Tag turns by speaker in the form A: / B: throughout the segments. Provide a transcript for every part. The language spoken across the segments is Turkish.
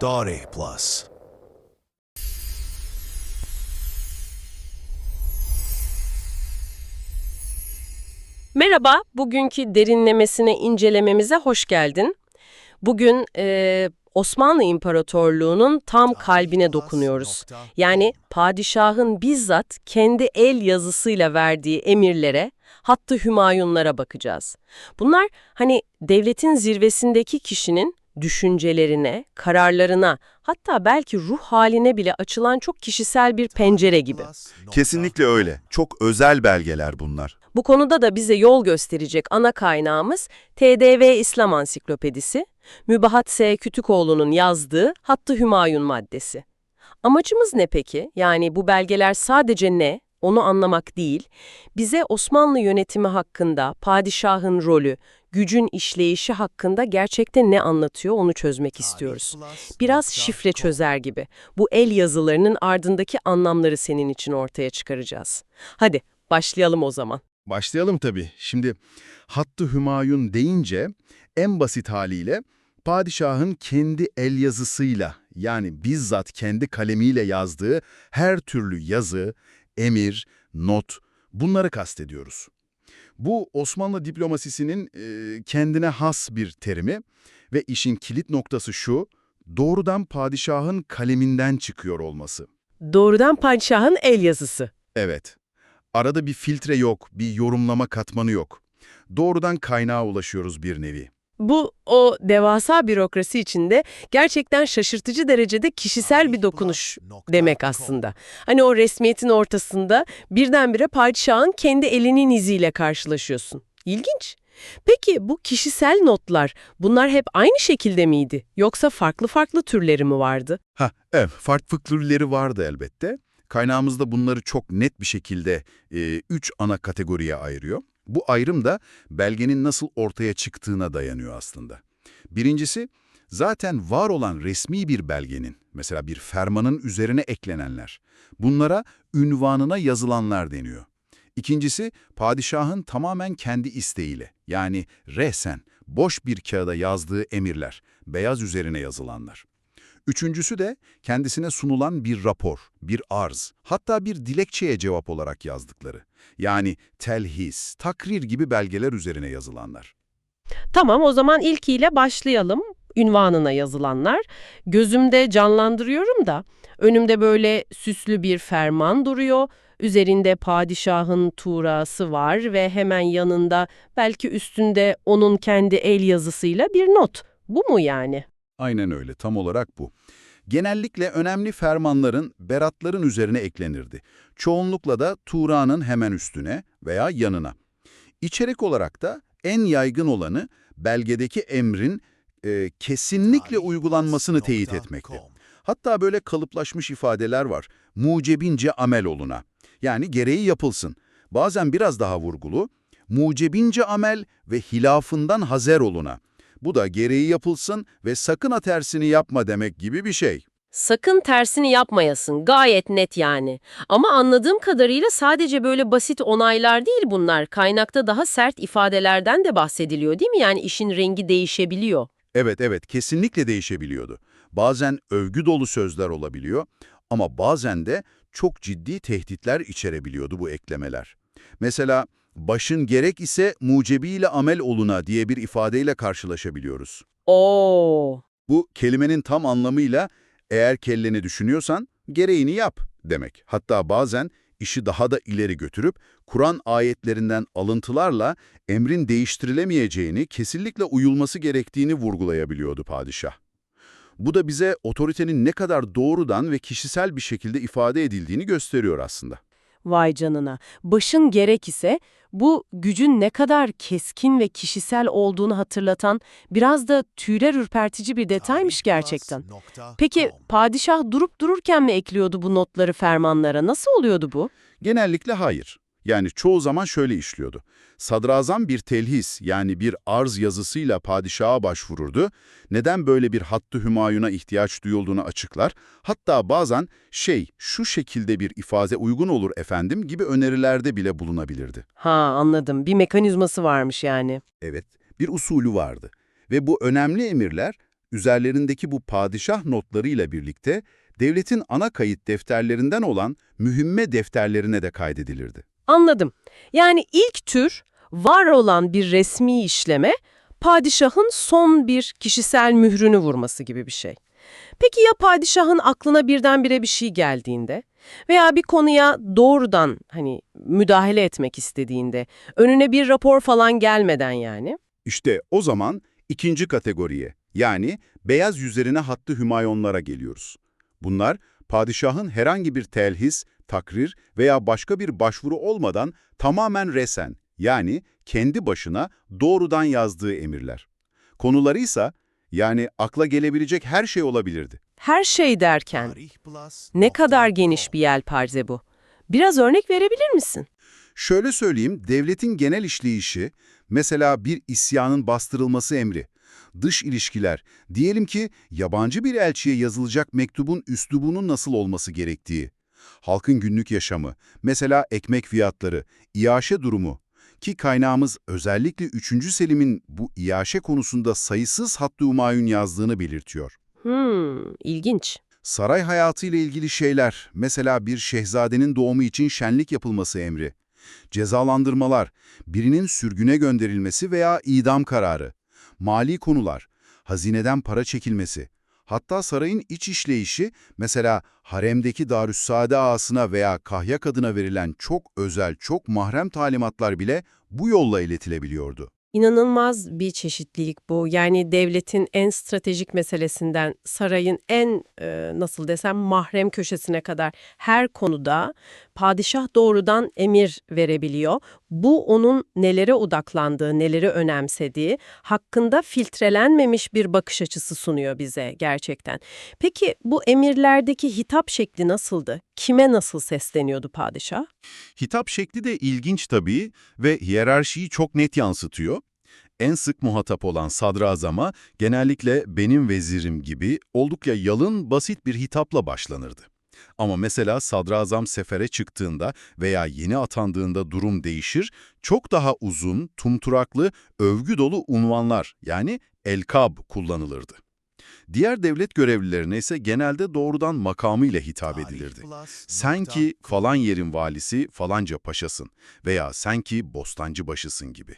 A: Dare Plus.
B: Merhaba, bugünkü derinlemesine incelememize hoş geldin. Bugün e, Osmanlı İmparatorluğu'nun tam kalbine dokunuyoruz. Yani padişahın bizzat kendi el yazısıyla verdiği emirlere, hattı hümayunlara bakacağız. Bunlar hani devletin zirvesindeki kişinin düşüncelerine, kararlarına, hatta belki ruh haline bile açılan çok kişisel bir pencere gibi.
C: Kesinlikle öyle. Çok özel belgeler bunlar.
B: Bu konuda da bize yol gösterecek ana kaynağımız TDV İslam Ansiklopedisi, Mübahat S. Kütükoğlu'nun yazdığı Hattı Hümayun maddesi. Amacımız ne peki? Yani bu belgeler sadece ne? Onu anlamak değil, bize Osmanlı yönetimi hakkında, padişahın rolü, gücün işleyişi hakkında gerçekte ne anlatıyor onu çözmek istiyoruz. Biraz şifre çözer gibi. Bu el yazılarının ardındaki anlamları senin için ortaya çıkaracağız. Hadi başlayalım o zaman.
C: Başlayalım tabii. Şimdi Hattı Hümayun deyince en basit haliyle padişahın kendi el yazısıyla yani bizzat kendi kalemiyle yazdığı her türlü yazı, emir, not bunları kastediyoruz. Bu Osmanlı diplomasisinin e, kendine has bir terimi ve işin kilit noktası şu, doğrudan padişahın kaleminden çıkıyor olması.
B: Doğrudan padişahın el yazısı.
C: Evet. Arada bir filtre yok, bir yorumlama katmanı yok. Doğrudan kaynağa ulaşıyoruz bir nevi.
B: Bu o devasa bürokrasi içinde gerçekten şaşırtıcı derecede kişisel bir dokunuş demek aslında. Hani o resmiyetin ortasında birdenbire padişahın kendi elinin iziyle karşılaşıyorsun. İlginç. Peki bu kişisel notlar bunlar hep aynı şekilde miydi? Yoksa farklı farklı türleri mi vardı?
C: Ha, evet, farklı türleri vardı elbette. Kaynağımızda bunları çok net bir şekilde e, üç ana kategoriye ayırıyor. Bu ayrım da belgenin nasıl ortaya çıktığına dayanıyor aslında. Birincisi, zaten var olan resmi bir belgenin, mesela bir fermanın üzerine eklenenler. Bunlara ünvanına yazılanlar deniyor. İkincisi, padişahın tamamen kendi isteğiyle, yani rehsen, boş bir kağıda yazdığı emirler, beyaz üzerine yazılanlar. Üçüncüsü de kendisine sunulan bir rapor, bir arz, hatta bir dilekçeye cevap olarak yazdıkları. Yani telhis, takrir gibi belgeler üzerine yazılanlar.
B: Tamam o zaman ilkiyle başlayalım. Ünvanına yazılanlar. Gözümde canlandırıyorum da önümde böyle süslü bir ferman duruyor. Üzerinde padişahın tuğrası var ve hemen yanında belki üstünde onun kendi el yazısıyla bir not. Bu mu yani?
C: Aynen öyle, tam olarak bu. Genellikle önemli fermanların beratların üzerine eklenirdi. Çoğunlukla da Tuğra'nın hemen üstüne veya yanına. İçerik olarak da en yaygın olanı belgedeki emrin e, kesinlikle uygulanmasını teyit etmekti. Hatta böyle kalıplaşmış ifadeler var. Mucebince amel oluna. Yani gereği yapılsın. Bazen biraz daha vurgulu. Mucebince amel ve hilafından hazer oluna. Bu da gereği yapılsın ve sakın ha tersini yapma demek gibi bir şey.
B: Sakın tersini yapmayasın. Gayet net yani. Ama anladığım kadarıyla sadece böyle basit onaylar değil bunlar. Kaynakta daha sert ifadelerden de bahsediliyor değil mi? Yani işin rengi değişebiliyor.
C: Evet evet kesinlikle değişebiliyordu. Bazen övgü dolu sözler olabiliyor ama bazen de çok ciddi tehditler içerebiliyordu bu eklemeler. Mesela başın gerek ise mucebiyle amel oluna diye bir ifadeyle karşılaşabiliyoruz.
B: Oo.
C: Bu kelimenin tam anlamıyla eğer kelleni düşünüyorsan gereğini yap demek. Hatta bazen işi daha da ileri götürüp Kur'an ayetlerinden alıntılarla emrin değiştirilemeyeceğini, kesinlikle uyulması gerektiğini vurgulayabiliyordu padişah. Bu da bize otoritenin ne kadar doğrudan ve kişisel bir şekilde ifade edildiğini gösteriyor aslında.
B: Vay canına. Başın gerek ise bu gücün ne kadar keskin ve kişisel olduğunu hatırlatan biraz da tüyler ürpertici bir detaymış gerçekten. Peki padişah durup dururken mi ekliyordu bu notları fermanlara? Nasıl oluyordu bu?
C: Genellikle hayır. Yani çoğu zaman şöyle işliyordu. Sadrazam bir telhis yani bir arz yazısıyla padişaha başvururdu. Neden böyle bir hattı hümayuna ihtiyaç duyulduğunu açıklar. Hatta bazen şey şu şekilde bir ifade uygun olur efendim gibi önerilerde bile bulunabilirdi.
B: Ha anladım. Bir mekanizması varmış yani.
C: Evet, bir usulü vardı. Ve bu önemli emirler Üzerlerindeki bu padişah notlarıyla birlikte devletin ana kayıt defterlerinden olan mühimme defterlerine de kaydedilirdi.
B: Anladım. Yani ilk tür var olan bir resmi işleme padişahın son bir kişisel mührünü vurması gibi bir şey. Peki ya padişahın aklına birdenbire bir şey geldiğinde veya bir konuya doğrudan hani müdahale etmek istediğinde önüne bir rapor falan gelmeden yani?
C: İşte o zaman ikinci kategoriye yani beyaz yüzlerine hattı hümayonlara geliyoruz. Bunlar padişahın herhangi bir telhis, takrir veya başka bir başvuru olmadan tamamen resen yani kendi başına doğrudan yazdığı emirler. Konuları ise yani akla gelebilecek her şey olabilirdi.
B: Her şey derken ne kadar geniş bir yelpaze bu. Biraz örnek verebilir misin?
C: Şöyle söyleyeyim, devletin genel işleyişi, mesela bir isyanın bastırılması emri, dış ilişkiler, diyelim ki yabancı bir elçiye yazılacak mektubun üslubunun nasıl olması gerektiği, halkın günlük yaşamı, mesela ekmek fiyatları, iaşe durumu ki kaynağımız özellikle 3. Selim'in bu iaşe konusunda sayısız hattı umayun yazdığını belirtiyor.
B: Hmm, ilginç.
C: Saray hayatıyla ilgili şeyler, mesela bir şehzadenin doğumu için şenlik yapılması emri, cezalandırmalar, birinin sürgüne gönderilmesi veya idam kararı, mali konular, hazineden para çekilmesi, hatta sarayın iç işleyişi, mesela haremdeki Darüssade ağasına veya kahya kadına verilen çok özel, çok mahrem talimatlar bile bu yolla iletilebiliyordu.
B: İnanılmaz bir çeşitlilik bu. Yani devletin en stratejik meselesinden sarayın en e, nasıl desem mahrem köşesine kadar her konuda padişah doğrudan emir verebiliyor. Bu onun nelere odaklandığı, neleri önemsediği, hakkında filtrelenmemiş bir bakış açısı sunuyor bize gerçekten. Peki bu emirlerdeki hitap şekli nasıldı? Kime nasıl sesleniyordu padişah?
C: Hitap şekli de ilginç tabii ve hiyerarşiyi çok net yansıtıyor. En sık muhatap olan sadrazama genellikle benim vezirim gibi oldukça yalın, basit bir hitapla başlanırdı. Ama mesela sadrazam sefere çıktığında veya yeni atandığında durum değişir, çok daha uzun, tumturaklı, övgü dolu unvanlar yani elkab kullanılırdı. Diğer devlet görevlilerine ise genelde doğrudan makamıyla hitap edilirdi. Sen ki falan yerin valisi falanca paşasın veya sen ki bostancı başısın gibi.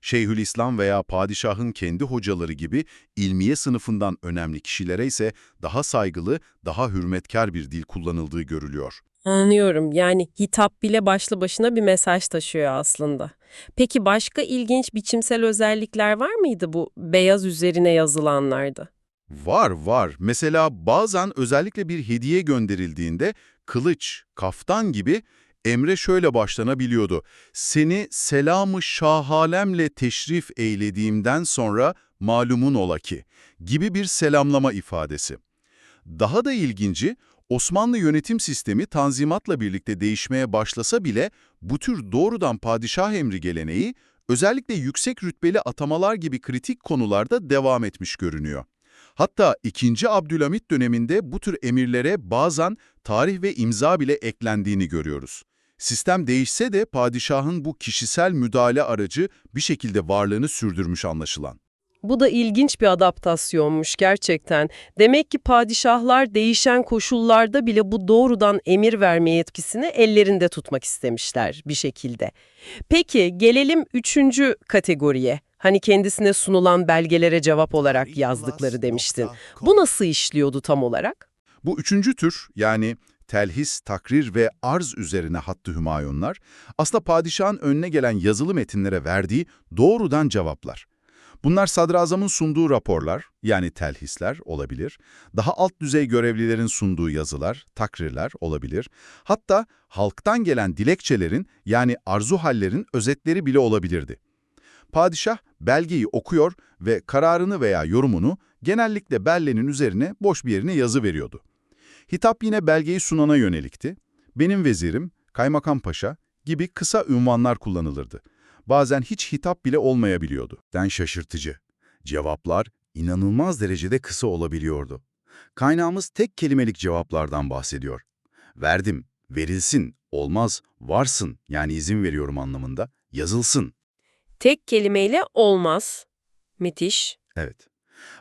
C: Şeyhülislam veya padişahın kendi hocaları gibi ilmiye sınıfından önemli kişilere ise daha saygılı, daha hürmetkar bir dil kullanıldığı görülüyor.
B: Anlıyorum. Yani hitap bile başlı başına bir mesaj taşıyor aslında. Peki başka ilginç biçimsel özellikler var mıydı bu beyaz üzerine yazılanlarda?
C: Var var. Mesela bazen özellikle bir hediye gönderildiğinde kılıç, kaftan gibi emre şöyle başlanabiliyordu. Seni selamı şahalemle teşrif eylediğimden sonra malumun ola ki gibi bir selamlama ifadesi. Daha da ilginci, Osmanlı yönetim sistemi tanzimatla birlikte değişmeye başlasa bile bu tür doğrudan padişah emri geleneği özellikle yüksek rütbeli atamalar gibi kritik konularda devam etmiş görünüyor. Hatta 2. Abdülhamit döneminde bu tür emirlere bazen tarih ve imza bile eklendiğini görüyoruz. Sistem değişse de padişahın bu kişisel müdahale aracı bir şekilde varlığını sürdürmüş anlaşılan.
B: Bu da ilginç bir adaptasyonmuş gerçekten. Demek ki padişahlar değişen koşullarda bile bu doğrudan emir verme yetkisini ellerinde tutmak istemişler bir şekilde. Peki gelelim üçüncü kategoriye. Hani kendisine sunulan belgelere cevap olarak yazdıkları demiştin. Bu nasıl işliyordu tam olarak?
C: Bu üçüncü tür yani telhis, takrir ve arz üzerine hattı hümayunlar aslında padişahın önüne gelen yazılı metinlere verdiği doğrudan cevaplar. Bunlar sadrazamın sunduğu raporlar, yani telhisler olabilir, daha alt düzey görevlilerin sunduğu yazılar, takrirler olabilir, hatta halktan gelen dilekçelerin yani arzu hallerin özetleri bile olabilirdi. Padişah belgeyi okuyor ve kararını veya yorumunu genellikle bellenin üzerine boş bir yerine yazı veriyordu. Hitap yine belgeyi sunana yönelikti. Benim vezirim, kaymakam paşa gibi kısa ünvanlar kullanılırdı. Bazen hiç hitap bile olmayabiliyordu. Den şaşırtıcı. Cevaplar inanılmaz derecede kısa olabiliyordu. Kaynağımız tek kelimelik cevaplardan bahsediyor. Verdim, verilsin, olmaz, varsın yani izin veriyorum anlamında, yazılsın.
B: Tek kelimeyle olmaz. Müthiş.
C: Evet.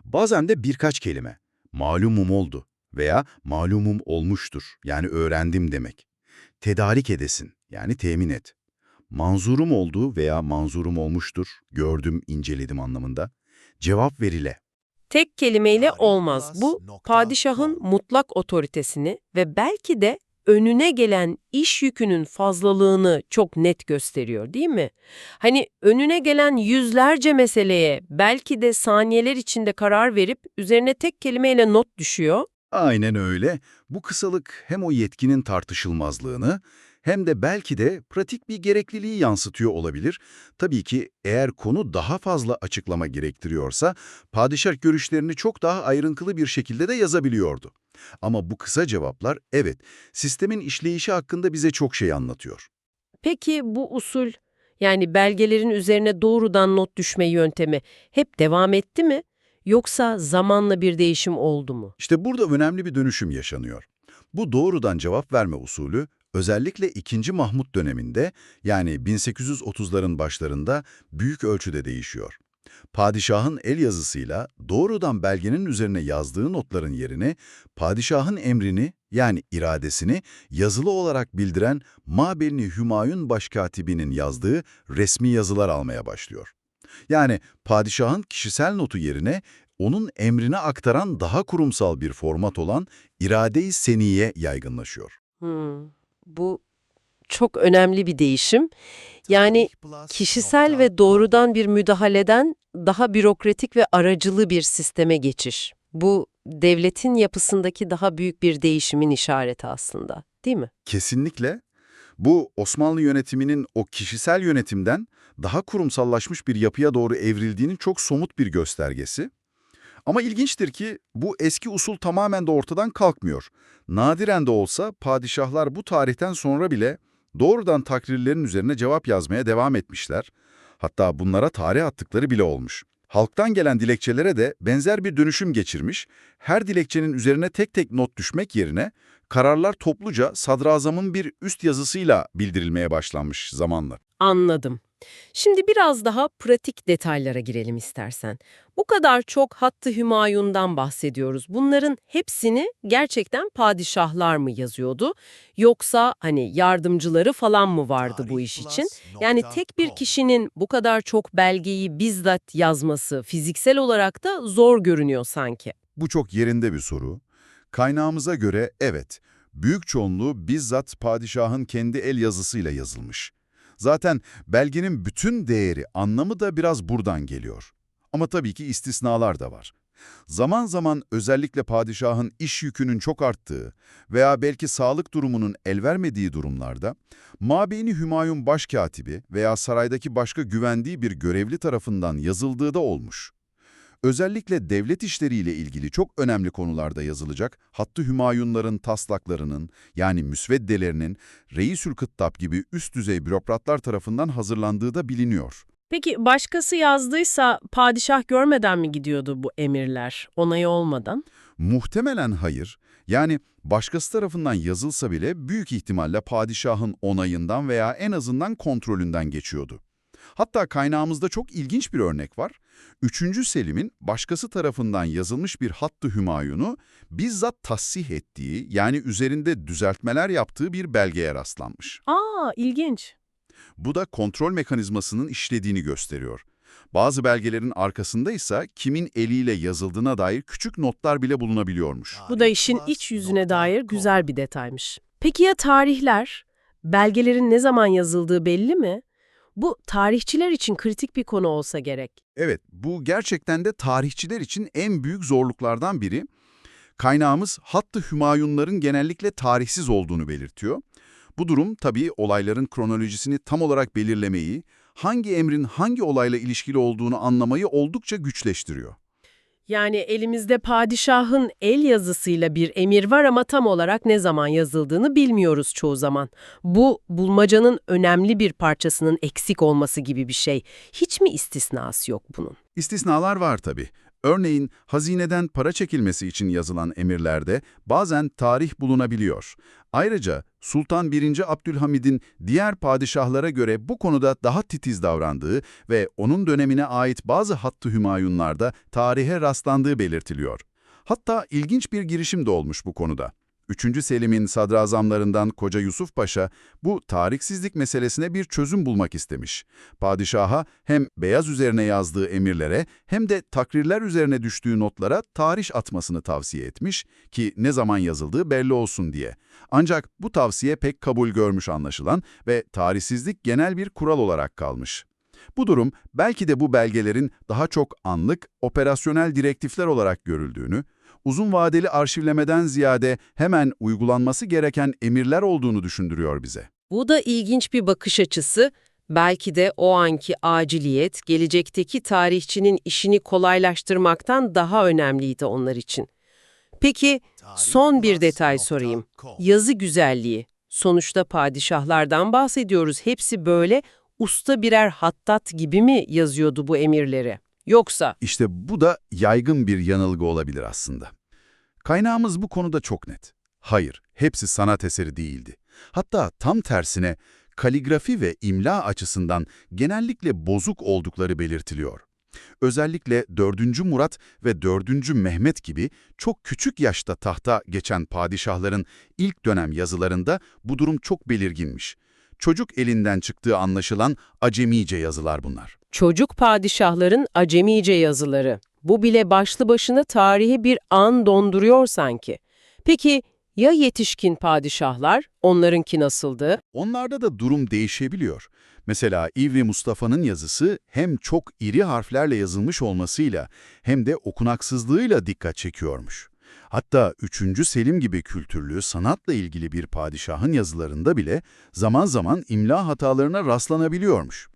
C: Bazen de birkaç kelime. Malumum oldu veya malumum olmuştur yani öğrendim demek. Tedarik edesin yani temin et. Manzurum oldu veya manzurum olmuştur, gördüm, inceledim anlamında. Cevap verile.
B: Tek kelimeyle olmaz. Bu padişahın mutlak otoritesini ve belki de önüne gelen iş yükünün fazlalığını çok net gösteriyor değil mi? Hani önüne gelen yüzlerce meseleye belki de saniyeler içinde karar verip üzerine tek kelimeyle not düşüyor.
C: Aynen öyle. Bu kısalık hem o yetkinin tartışılmazlığını hem de belki de pratik bir gerekliliği yansıtıyor olabilir. Tabii ki eğer konu daha fazla açıklama gerektiriyorsa padişah görüşlerini çok daha ayrıntılı bir şekilde de yazabiliyordu. Ama bu kısa cevaplar evet sistemin işleyişi hakkında bize çok şey anlatıyor.
B: Peki bu usul yani belgelerin üzerine doğrudan not düşme yöntemi hep devam etti mi? Yoksa zamanla bir değişim oldu mu?
C: İşte burada önemli bir dönüşüm yaşanıyor. Bu doğrudan cevap verme usulü özellikle 2. Mahmut döneminde yani 1830'ların başlarında büyük ölçüde değişiyor. Padişahın el yazısıyla doğrudan belgenin üzerine yazdığı notların yerine padişahın emrini yani iradesini yazılı olarak bildiren Mabelni Hümayun Başkatibi'nin yazdığı resmi yazılar almaya başlıyor. Yani padişahın kişisel notu yerine onun emrine aktaran daha kurumsal bir format olan irade-i seniye yaygınlaşıyor.
B: Hmm, bu çok önemli bir değişim. Yani kişisel ve doğrudan bir müdahaleden daha bürokratik ve aracılı bir sisteme geçiş. Bu devletin yapısındaki daha büyük bir değişimin işareti aslında, değil mi?
C: Kesinlikle bu Osmanlı yönetiminin o kişisel yönetimden daha kurumsallaşmış bir yapıya doğru evrildiğinin çok somut bir göstergesi. Ama ilginçtir ki bu eski usul tamamen de ortadan kalkmıyor. Nadiren de olsa padişahlar bu tarihten sonra bile doğrudan takrirlerin üzerine cevap yazmaya devam etmişler. Hatta bunlara tarih attıkları bile olmuş. Halktan gelen dilekçelere de benzer bir dönüşüm geçirmiş, her dilekçenin üzerine tek tek not düşmek yerine kararlar topluca sadrazamın bir üst yazısıyla bildirilmeye başlanmış zamanla.
B: Anladım. Şimdi biraz daha pratik detaylara girelim istersen. Bu kadar çok Hattı Hümayun'dan bahsediyoruz. Bunların hepsini gerçekten padişahlar mı yazıyordu? Yoksa hani yardımcıları falan mı vardı bu iş için? Yani tek bir kişinin bu kadar çok belgeyi bizzat yazması fiziksel olarak da zor görünüyor sanki.
C: Bu çok yerinde bir soru. Kaynağımıza göre evet, büyük çoğunluğu bizzat padişahın kendi el yazısıyla yazılmış. Zaten belgenin bütün değeri, anlamı da biraz buradan geliyor. Ama tabii ki istisnalar da var. Zaman zaman özellikle padişahın iş yükünün çok arttığı veya belki sağlık durumunun el vermediği durumlarda, Mabeyni Hümayun Başkatibi veya saraydaki başka güvendiği bir görevli tarafından yazıldığı da olmuş. Özellikle devlet işleriyle ilgili çok önemli konularda yazılacak Hattı Hümayunların taslaklarının yani müsveddelerinin Reisül Kıttab gibi üst düzey bürokratlar tarafından hazırlandığı da biliniyor.
B: Peki başkası yazdıysa padişah görmeden mi gidiyordu bu emirler, onayı olmadan?
C: Muhtemelen hayır. Yani başkası tarafından yazılsa bile büyük ihtimalle padişahın onayından veya en azından kontrolünden geçiyordu. Hatta kaynağımızda çok ilginç bir örnek var. 3. Selim'in başkası tarafından yazılmış bir Hattı Hümayun'u bizzat tasih ettiği yani üzerinde düzeltmeler yaptığı bir belgeye rastlanmış.
B: Aa, ilginç.
C: Bu da kontrol mekanizmasının işlediğini gösteriyor. Bazı belgelerin arkasında ise kimin eliyle yazıldığına dair küçük notlar bile bulunabiliyormuş.
B: Bu da işin iç yüzüne dair güzel bir detaymış. Peki ya tarihler? Belgelerin ne zaman yazıldığı belli mi? Bu tarihçiler için kritik bir konu olsa gerek.
C: Evet, bu gerçekten de tarihçiler için en büyük zorluklardan biri. Kaynağımız Hattı Hümayunların genellikle tarihsiz olduğunu belirtiyor. Bu durum tabii olayların kronolojisini tam olarak belirlemeyi, hangi emrin hangi olayla ilişkili olduğunu anlamayı oldukça güçleştiriyor.
B: Yani elimizde padişahın el yazısıyla bir emir var ama tam olarak ne zaman yazıldığını bilmiyoruz çoğu zaman. Bu bulmacanın önemli bir parçasının eksik olması gibi bir şey. Hiç mi istisnası yok bunun?
C: İstisnalar var tabii. Örneğin hazineden para çekilmesi için yazılan emirlerde bazen tarih bulunabiliyor. Ayrıca Sultan 1. Abdülhamid'in diğer padişahlara göre bu konuda daha titiz davrandığı ve onun dönemine ait bazı hattı hümayunlarda tarihe rastlandığı belirtiliyor. Hatta ilginç bir girişim de olmuş bu konuda. 3. Selim'in sadrazamlarından Koca Yusuf Paşa bu tariksizlik meselesine bir çözüm bulmak istemiş. Padişaha hem beyaz üzerine yazdığı emirlere hem de takrirler üzerine düştüğü notlara tarih atmasını tavsiye etmiş ki ne zaman yazıldığı belli olsun diye. Ancak bu tavsiye pek kabul görmüş anlaşılan ve tarihsizlik genel bir kural olarak kalmış. Bu durum belki de bu belgelerin daha çok anlık, operasyonel direktifler olarak görüldüğünü, uzun vadeli arşivlemeden ziyade hemen uygulanması gereken emirler olduğunu düşündürüyor bize.
B: Bu da ilginç bir bakış açısı. Belki de o anki aciliyet, gelecekteki tarihçinin işini kolaylaştırmaktan daha önemliydi onlar için. Peki, son bir detay sorayım. Yazı güzelliği. Sonuçta padişahlardan bahsediyoruz. Hepsi böyle usta birer hattat gibi mi yazıyordu bu emirleri? Yoksa
C: İşte bu da yaygın bir yanılgı olabilir aslında. Kaynağımız bu konuda çok net. Hayır, hepsi sanat eseri değildi. Hatta tam tersine kaligrafi ve imla açısından genellikle bozuk oldukları belirtiliyor. Özellikle 4. Murat ve 4. Mehmet gibi çok küçük yaşta tahta geçen padişahların ilk dönem yazılarında bu durum çok belirginmiş. Çocuk elinden çıktığı anlaşılan acemice yazılar bunlar.
B: Çocuk padişahların acemice yazıları. Bu bile başlı başına tarihi bir an donduruyor sanki. Peki ya yetişkin padişahlar? Onlarınki nasıldı?
C: Onlarda da durum değişebiliyor. Mesela İvri Mustafa'nın yazısı hem çok iri harflerle yazılmış olmasıyla hem de okunaksızlığıyla dikkat çekiyormuş. Hatta 3. Selim gibi kültürlü, sanatla ilgili bir padişahın yazılarında bile zaman zaman imla hatalarına rastlanabiliyormuş.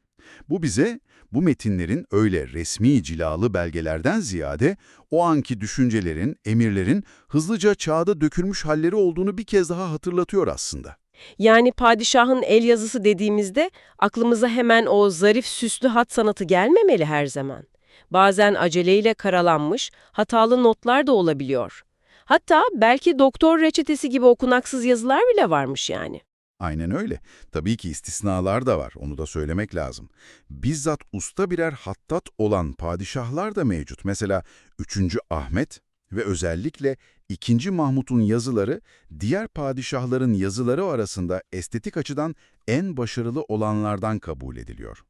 C: Bu bize bu metinlerin öyle resmi cilalı belgelerden ziyade o anki düşüncelerin, emirlerin hızlıca çağda dökülmüş halleri olduğunu bir kez daha hatırlatıyor aslında.
B: Yani padişahın el yazısı dediğimizde aklımıza hemen o zarif süslü hat sanatı gelmemeli her zaman. Bazen aceleyle karalanmış, hatalı notlar da olabiliyor. Hatta belki doktor reçetesi gibi okunaksız yazılar bile varmış yani.
C: Aynen öyle. Tabii ki istisnalar da var, onu da söylemek lazım. Bizzat usta birer hattat olan padişahlar da mevcut. Mesela 3. Ahmet ve özellikle 2. Mahmut'un yazıları diğer padişahların yazıları arasında estetik açıdan en başarılı olanlardan kabul ediliyor.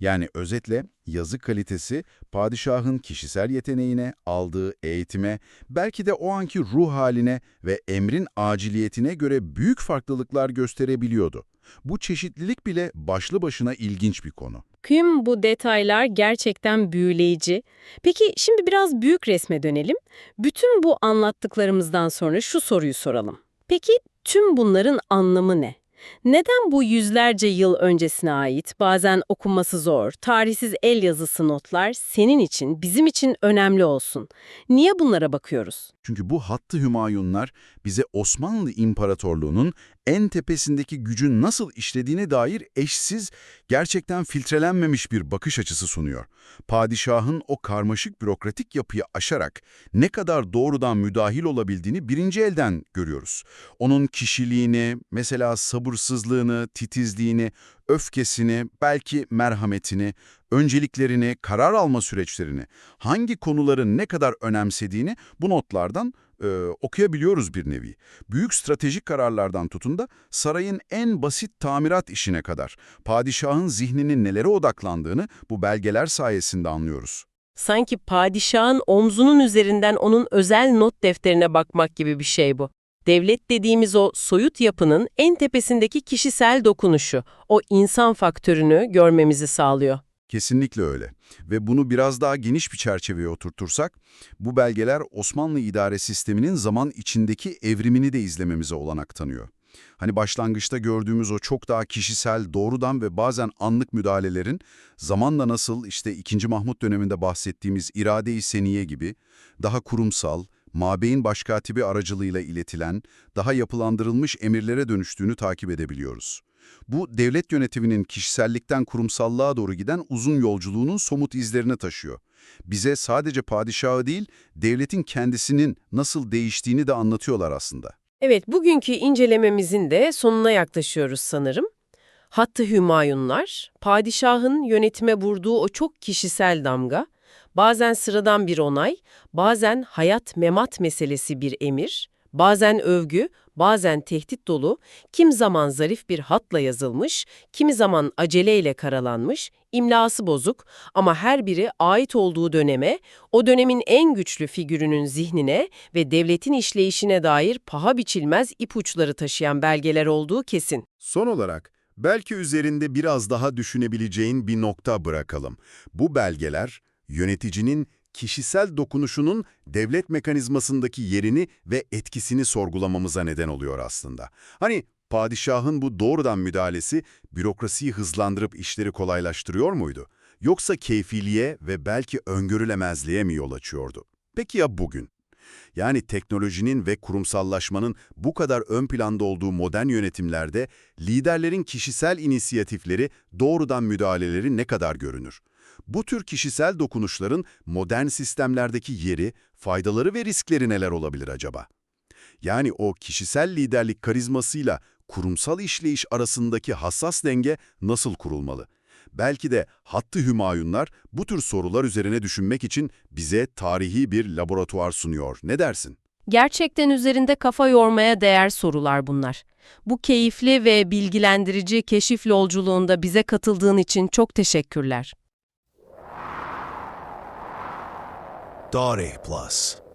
C: Yani özetle yazı kalitesi padişahın kişisel yeteneğine, aldığı eğitime, belki de o anki ruh haline ve emrin aciliyetine göre büyük farklılıklar gösterebiliyordu. Bu çeşitlilik bile başlı başına ilginç bir konu.
A: Tüm bu detaylar gerçekten büyüleyici. Peki şimdi biraz büyük resme dönelim. Bütün bu anlattıklarımızdan sonra şu soruyu soralım. Peki tüm bunların anlamı ne? Neden bu yüzlerce yıl öncesine ait, bazen okunması zor, tarihsiz el yazısı notlar senin için, bizim için önemli olsun? Niye bunlara bakıyoruz?
C: Çünkü bu hattı hümayunlar bize Osmanlı İmparatorluğu'nun en tepesindeki gücün nasıl işlediğine dair eşsiz, gerçekten filtrelenmemiş bir bakış açısı sunuyor. Padişahın o karmaşık bürokratik yapıyı aşarak ne kadar doğrudan müdahil olabildiğini birinci elden görüyoruz. Onun kişiliğini, mesela sabırsızlığını, titizliğini, öfkesini, belki merhametini, önceliklerini, karar alma süreçlerini, hangi konuları ne kadar önemsediğini bu notlardan e, okuyabiliyoruz bir nevi. Büyük stratejik kararlardan tutun da sarayın en basit tamirat işine kadar padişahın zihninin nelere odaklandığını bu belgeler sayesinde anlıyoruz.
B: Sanki padişahın omzunun üzerinden onun özel not defterine bakmak gibi bir şey bu. Devlet dediğimiz o soyut yapının en tepesindeki kişisel dokunuşu, o insan faktörünü görmemizi sağlıyor.
C: Kesinlikle öyle. Ve bunu biraz daha geniş bir çerçeveye oturtursak, bu belgeler Osmanlı idare sisteminin zaman içindeki evrimini de izlememize olanak tanıyor. Hani başlangıçta gördüğümüz o çok daha kişisel, doğrudan ve bazen anlık müdahalelerin zamanla nasıl işte 2. Mahmut döneminde bahsettiğimiz irade-i seniye gibi daha kurumsal, mabeyin başkatibi aracılığıyla iletilen, daha yapılandırılmış emirlere dönüştüğünü takip edebiliyoruz. Bu devlet yönetiminin kişisellikten kurumsallığa doğru giden uzun yolculuğunun somut izlerini taşıyor.
D: Bize sadece padişahı değil, devletin kendisinin nasıl değiştiğini de anlatıyorlar aslında.
B: Evet, bugünkü incelememizin de sonuna yaklaşıyoruz sanırım. Hattı Hümayunlar, padişahın yönetime vurduğu o çok kişisel damga, bazen sıradan bir onay, bazen hayat memat meselesi bir emir, bazen övgü, bazen tehdit dolu, kim zaman zarif bir hatla yazılmış, kimi zaman aceleyle karalanmış, imlası bozuk ama her biri ait olduğu döneme, o dönemin en güçlü figürünün zihnine ve devletin işleyişine dair paha biçilmez ipuçları taşıyan belgeler olduğu kesin.
C: Son olarak, belki üzerinde biraz daha düşünebileceğin bir nokta bırakalım. Bu belgeler, yöneticinin kişisel dokunuşunun devlet mekanizmasındaki yerini ve etkisini sorgulamamıza neden oluyor aslında. Hani padişahın bu doğrudan müdahalesi bürokrasiyi hızlandırıp işleri kolaylaştırıyor muydu? Yoksa keyfiliğe ve belki öngörülemezliğe mi yol açıyordu? Peki ya bugün? Yani teknolojinin ve kurumsallaşmanın bu kadar ön planda olduğu modern yönetimlerde liderlerin kişisel inisiyatifleri, doğrudan müdahaleleri ne kadar görünür? Bu tür kişisel dokunuşların modern sistemlerdeki yeri, faydaları ve riskleri neler olabilir acaba? Yani o kişisel liderlik karizmasıyla kurumsal işleyiş arasındaki hassas denge nasıl kurulmalı? Belki de Hattı Hümayunlar bu tür sorular üzerine düşünmek için bize tarihi bir laboratuvar sunuyor. Ne dersin?
B: Gerçekten üzerinde kafa yormaya değer sorular bunlar. Bu keyifli ve bilgilendirici keşif yolculuğunda bize katıldığın için çok teşekkürler.
A: Dare Plus.